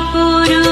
por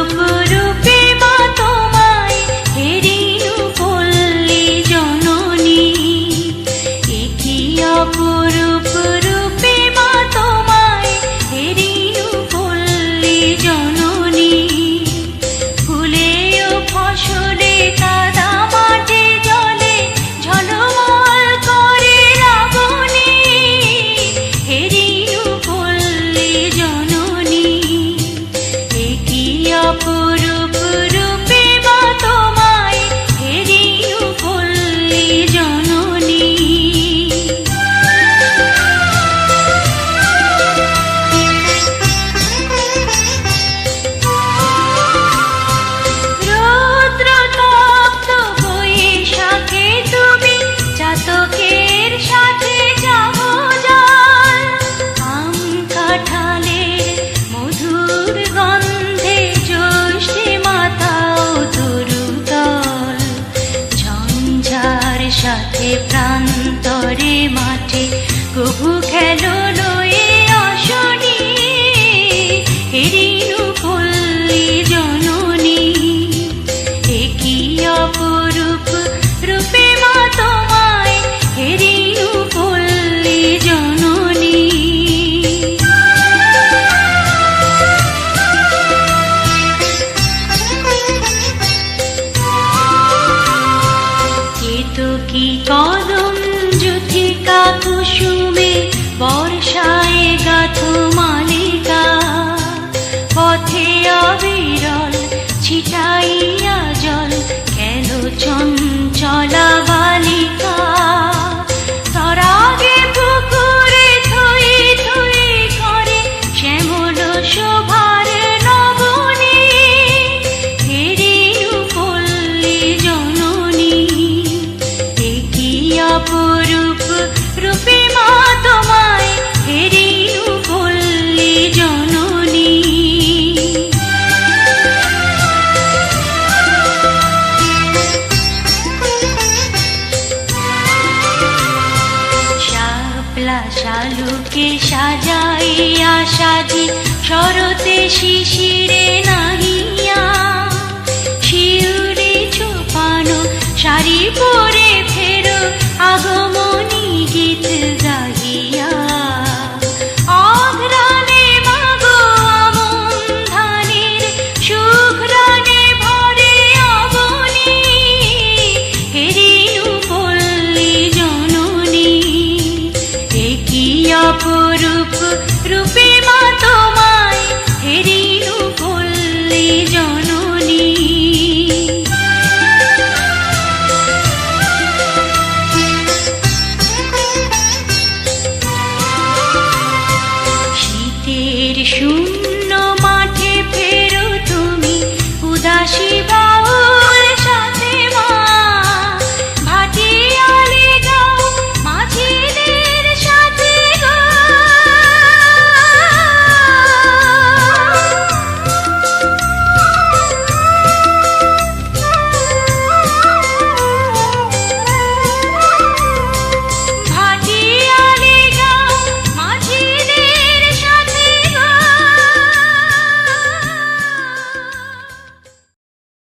প্রভু খেলো লয়ে অসনি ঋণু পল্লী জননি। একই অপরূপ রূপে মা তোমায় ঋণু পল্লী জননী। কি তো কি শালুকে সাজাইয়া সাজি শরতে শিশিরে Shiva